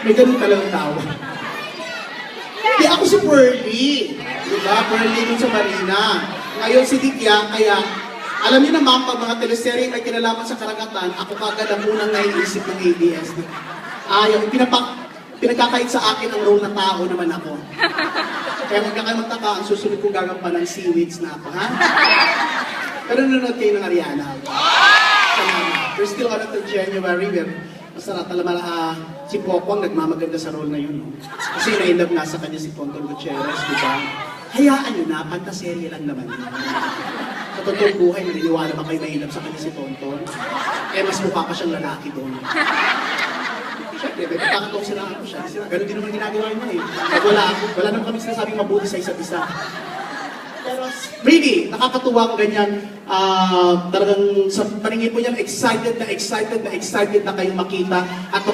May ganun talagang tao. Hindi, ako si Pearly. Diba? Pearly dun sa Marina. Ngayon si Ditya, kaya alam niyo naman, pag mga teleserye ay kinalaman sa karagatan, ako kagad ang unang naiisip ng ABS. Ah, yung pinapak, pinagkakait sa akin ang role na tao naman ako. Kaya huwag na kayo magtaka, ang susunod kong gagampanan seaweeds na ako, ha? Pero nanonood kayo ng Ariana. We're still on until January. We're masarap naman ah, si Pokwang nagmamaganda sa role na yun. no? Kasi na-inlove nga sa kanya si Tonton Gutierrez, di ba? Hayaan nyo na, pantaserye lang naman yun. Sa totoong buhay, naniniwala ba kayo na-inlove sa kanya si Tonton? Eh, mas mukha pa siyang lalaki doon. Siyempre, may pagkakataon sila ako siya. Sila, ganun din naman ginagawa niya eh. Pag wala wala naman kami sinasabing mabuti sa isa't isa. Pero really, nakakatuwa ang ganyan. Ah talagang sa paningin po niyan, excited na excited na excited na kayong makita. At